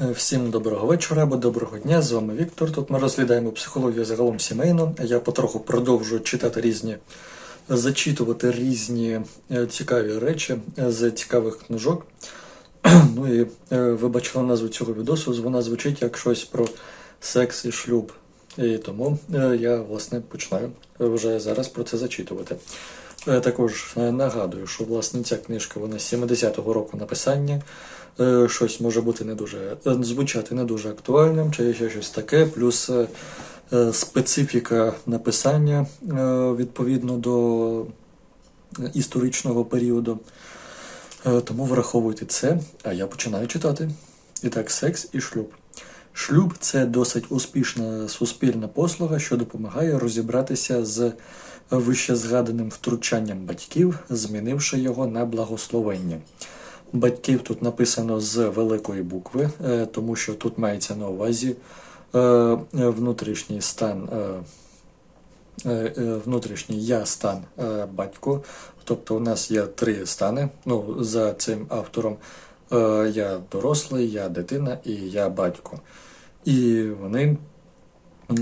Е, Всім доброго вечора або доброго дня. З вами Віктор. Тут ми розглядаємо психологію загалом сімейну. Я потроху продовжую читати різні, зачитувати різні е, цікаві речі е, з цікавих книжок. Ну і ви бачили назву цього відосу. Вона звучить як щось про секс і шлюб. І тому я власне починаю вже зараз про це зачитувати. Також нагадую, що власне ця книжка вона з 70-го року написання. Е, Щось може бути не дуже е, звучати не дуже актуальним, чи ще щось таке, плюс е, специфіка написання відповідно до історичного періоду. Тому враховуйте це, а я починаю читати. І так, секс і шлюб. Шлюб це досить успішна суспільна послуга, що допомагає розібратися з вищезгаданим втручанням батьків, змінивши його на благословення. Батьків тут написано з великої букви, е, тому що тут мається на увазі е, внутрішній стан. е, Внутрішній я стан батько. Тобто у нас є три стани. Ну, за цим автором я дорослий, я дитина і я батько. І вони,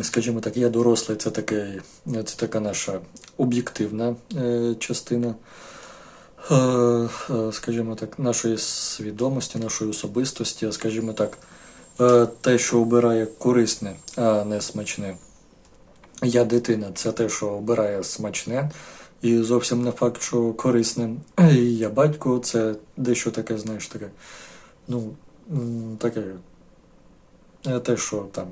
скажімо так, я дорослий, це, такий, це така наша об'єктивна частина, скажімо так, нашої свідомості, нашої особистості, скажімо так, е, те, що обирає корисне, а не смачне. Я дитина, це те, що обирає смачне, і зовсім не факт, що корисне. І я батько, це дещо таке, знаєш, таке. Ну, таке. е, Те, що там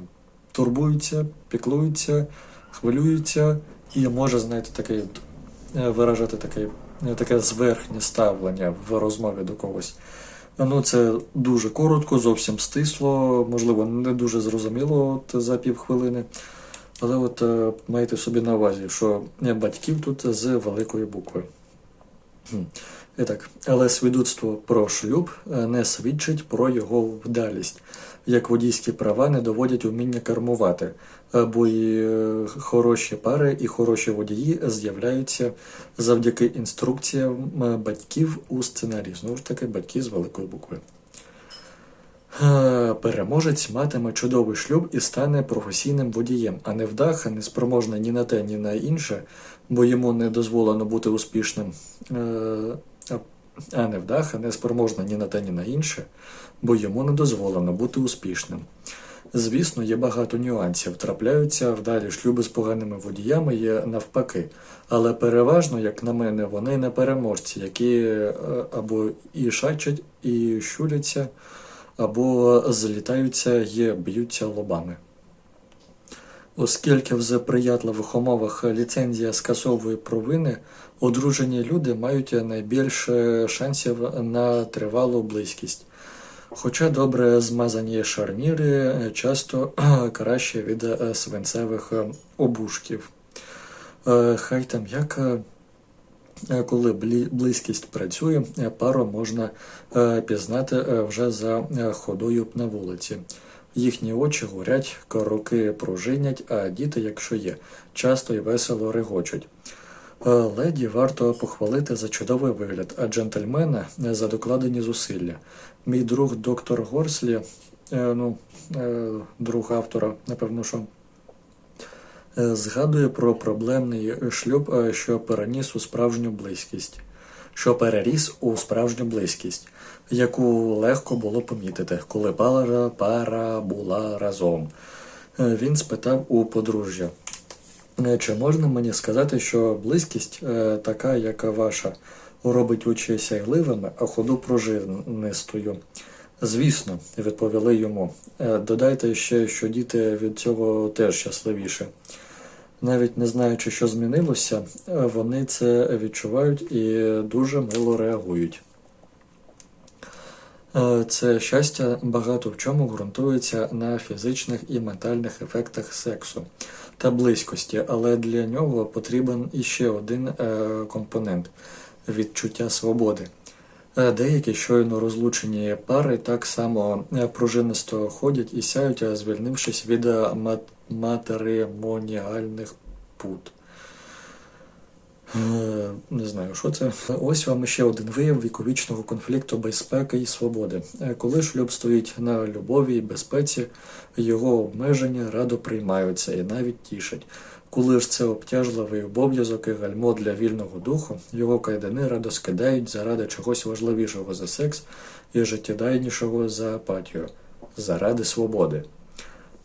турбується, піклується, хвилюється, і може, знаєте, таке, е, виражати таке, е, таке зверхнє ставлення в розмові до когось. Ну, це дуже коротко, зовсім стисло, можливо, не дуже зрозуміло от, за півхвилини. Але от е, майте собі на увазі, що батьків тут з великої букви. І так, але свідоцтво про шлюб е, не свідчить про його вдалість, як водійські права не доводять уміння кермувати, е, бо і е, хороші пари, і хороші водії з'являються завдяки інструкціям е, батьків у сценарії. Знову ж таки, батьки з великої букви. Е, Переможець матиме чудовий шлюб і стане професійним водієм, а не вдаха, не спроможна ні на те, ні на інше, бо йому не дозволено бути успішним. Е, а- А не спроможна ні на те, ні на інше, бо йому не дозволено бути успішним. Звісно, є багато нюансів. Трапляються вдалі шлюби з поганими водіями є навпаки. Але переважно, як на мене, вони не переможці, які е, або і шачать, і щуляться, або злітаються і б'ються лобами. Оскільки в заприятливих умовах ліцензія скасовує провини, одружені люди мають найбільше шансів на тривалу близькість. Хоча добре змазані шарніри часто краще від свинцевих обушків. Е, Хай там як, коли близькість працює, е, пару можна е, пізнати е, вже за е, ходою на вулиці. Їхні очі горять, руки пружинять, а діти, якщо є, часто і весело регочуть. Е, Леді варто похвалити за чудовий вигляд, а джентльмена е, за докладені зусилля. Мій друг доктор Горслі, е, ну, е, друг автора, напевно, що е, згадує про проблемний шлюб, е, що переніс у справжню близькість, що переріс у справжню близькість, яку легко було помітити, коли пара, пара була разом. Е, Він спитав у подружжя. Е, Чи можна мені сказати, що близькість, е, така, як ваша, робить очі сяйливими, а ходу пружинистою? Звісно, відповіли йому. Е, Додайте ще, що діти від цього теж щасливіше. Навіть не знаючи, що змінилося, е, вони це відчувають і дуже мило реагують. Е, Це щастя багато в чому ґрунтується на фізичних і ментальних ефектах сексу та близькості, але для нього потрібен іще один е, компонент відчуття свободи. Деякі щойно розлучені пари так само е, пружинисто ходять і сяють, е, звільнившись від е, мат- материмоніальних пут. Е, Не знаю, що це. Ось вам ще один вияв віковічного конфлікту безпеки і свободи. Е, Коли шлюб стоїть на любові і безпеці, його обмеження радо приймаються і навіть тішать. Коли ж це обтяжливий обов'язок і гальмо для вільного духу, його кайдани радо скидають заради чогось важливішого за секс і життєдайнішого за апатію, заради свободи.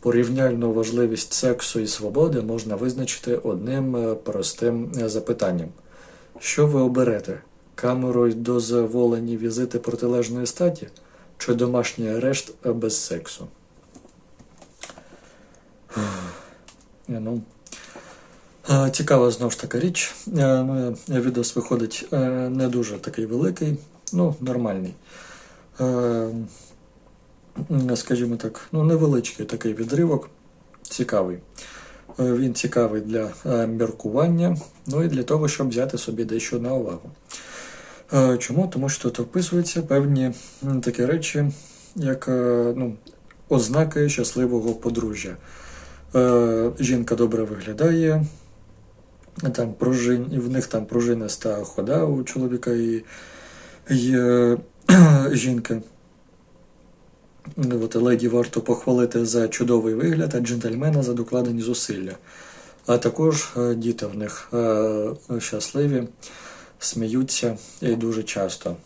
Порівняльну важливість сексу і свободи можна визначити одним е, простим е, запитанням: що ви оберете? Камеру й дозволені візити протилежної статі чи домашній арешт е, без сексу? Ну, цікава знову ж така річ. Ну, Відос виходить не дуже такий великий, ну, нормальний. Скажімо так, ну, невеличкий такий відривок, цікавий. Е, Він цікавий для е, міркування, ну і для того, щоб взяти собі дещо на увагу. Е, Чому? Тому що тут описуються певні такі речі, як ну, ознаки щасливого подружжя. Жінка добре виглядає, там пружин, в них там пружиниста хода у чоловіка і, і жінки. Ну, От леді варто похвалити за чудовий вигляд, а джентльмена за докладені зусилля. А також е, діти в них е, щасливі, сміються і дуже часто.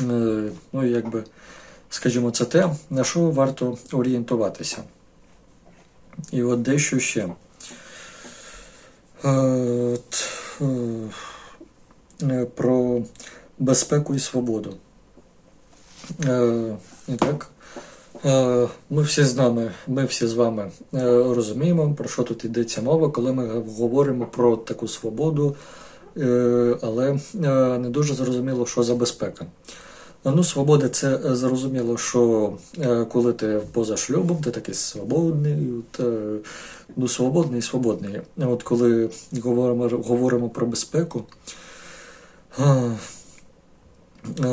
Е, Ну, якби, скажімо, це те, на що варто орієнтуватися. І от дещо ще. От, Про безпеку і свободу. І так, е, ми всі з нами, ми всі з вами е, розуміємо, про що тут йдеться мова, коли ми говоримо про таку свободу, е, але не дуже зрозуміло, що за безпека. Ну, свобода це зрозуміло, що коли ти поза шлюбом, ти такий свободний, от, ну, свободний свободний. От коли говоримо, говоримо про безпеку,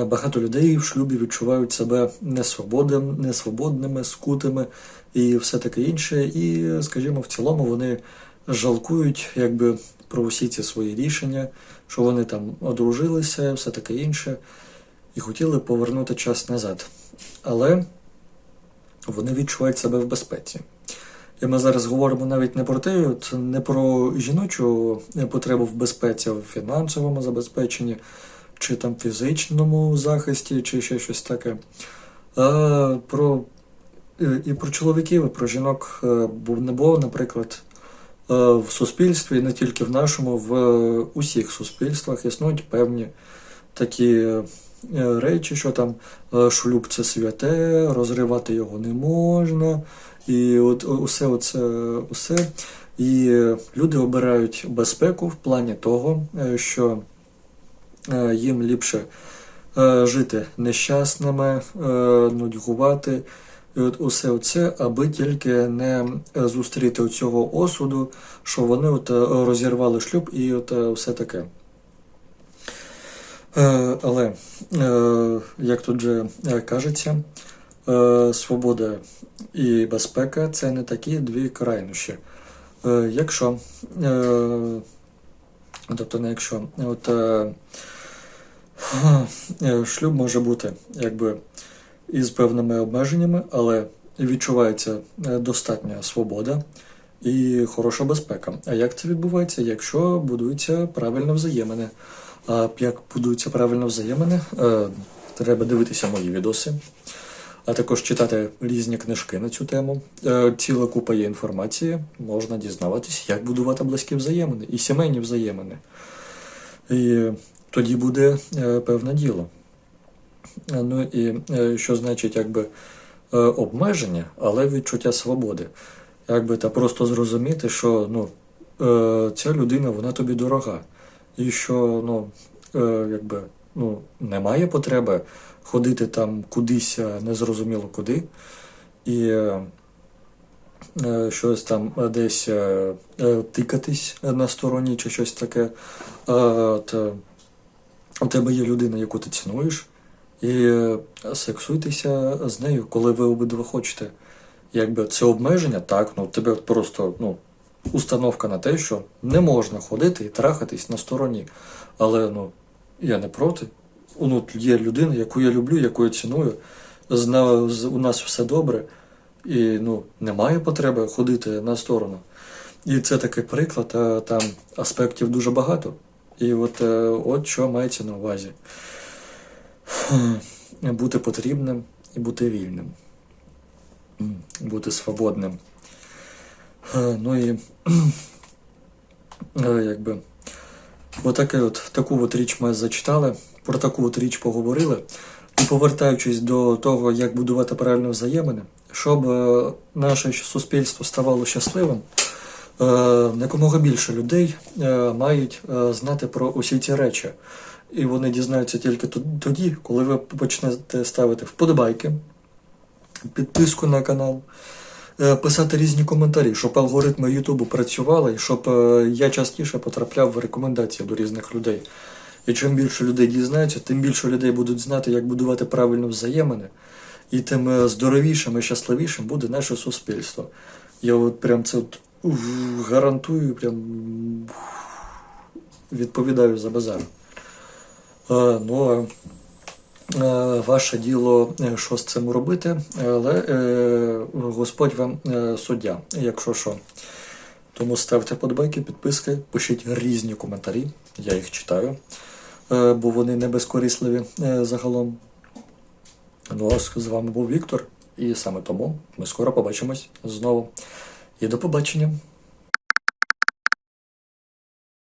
Багато людей в шлюбі відчувають себе несвободним, несвободними, скутими і все таке інше. І, скажімо, в цілому вони жалкують якби про усі ці свої рішення, що вони там одружилися, все таке інше, і хотіли повернути час назад. Але вони відчувають себе в безпеці. І ми зараз говоримо навіть не про те, не про жіночу потребу в безпеці, в фінансовому забезпеченні чи там фізичному захисті, чи ще щось таке. А про, е, і про чоловіків, і про жінок е, не було, наприклад, е, в суспільстві, не тільки в нашому, в усіх суспільствах існують певні такі речі, що там шлюб це святе, розривати його не можна. І от усе оце, усе. І люди обирають безпеку в плані того, що їм ліпше е, жити нещасними, е, нудьгувати. І от усе це, аби тільки не е, зустріти цього осуду, що вони от е, розірвали шлюб і от е, все таке. Е, Але, е, як тут же е, кажеться, е, свобода і безпека це не такі дві крайнощі. Е, Якщо, е, тобто не якщо, от е, е, шлюб може бути якби із певними обмеженнями, але відчувається е, достатня свобода і хороша безпека. А як це відбувається, якщо будуються правильно взаємини? А як будуються правильно взаємини, е, треба дивитися мої відоси, а також читати різні книжки на цю тему. Е, Ціла купа є інформації, можна дізнаватись, як будувати близькі взаємини і сімейні взаємини. І тоді буде е, певне діло. Ну і е, що значить якби обмеження, але відчуття свободи. Якби та просто зрозуміти, що ну, ця людина вона тобі дорога. І що ну, якби, ну, немає потреби ходити там кудись, незрозуміло куди. І е, е, щось там е, десь е, е, тикатись на стороні чи щось таке. От, е, у тебе є людина, яку ти цінуєш, і е, сексуйтеся з нею, коли ви обидва хочете. Якби це обмеження, так, ну тебе просто, ну, установка на те, що не можна ходити і трахатись на стороні. Але ну, я не проти. Ну, є людина, яку я люблю, яку я ціную. Зна, з- у нас все добре, і ну, немає потреби ходити на сторону. І це такий приклад, а там аспектів дуже багато. І от, е, от що мається на увазі. Бути потрібним і бути вільним. Бути свободним. Е, Ну і е, якби отаке от, таку от річ ми зачитали, про таку от річ поговорили. І повертаючись до того, як будувати правильні взаємини, щоб е, наше суспільство ставало щасливим, е, якомога більше людей е, мають знати про усі ці речі. І вони дізнаються тільки тоді, коли ви почнете ставити вподобайки, підписку на канал, писати різні коментарі, щоб алгоритми Ютубу працювали, і щоб е, я частіше потрапляв в рекомендації до різних людей. І чим більше людей дізнаються, тим більше людей будуть знати, як будувати правильно взаємини, і тим е, здоровішим і щасливішим буде наше суспільство. Я от прям це от, гарантую, прям відповідаю за базар. Е, Ну, а е, ваше діло, е, що з цим робити, але е, Господь вам е, суддя, якщо що. Тому ставте подбайки, підписки, пишіть різні коментарі, я їх читаю, е, бо вони не безкорисливі е, загалом. Ну, а з вами був Віктор, і саме тому ми скоро побачимось знову. І до побачення!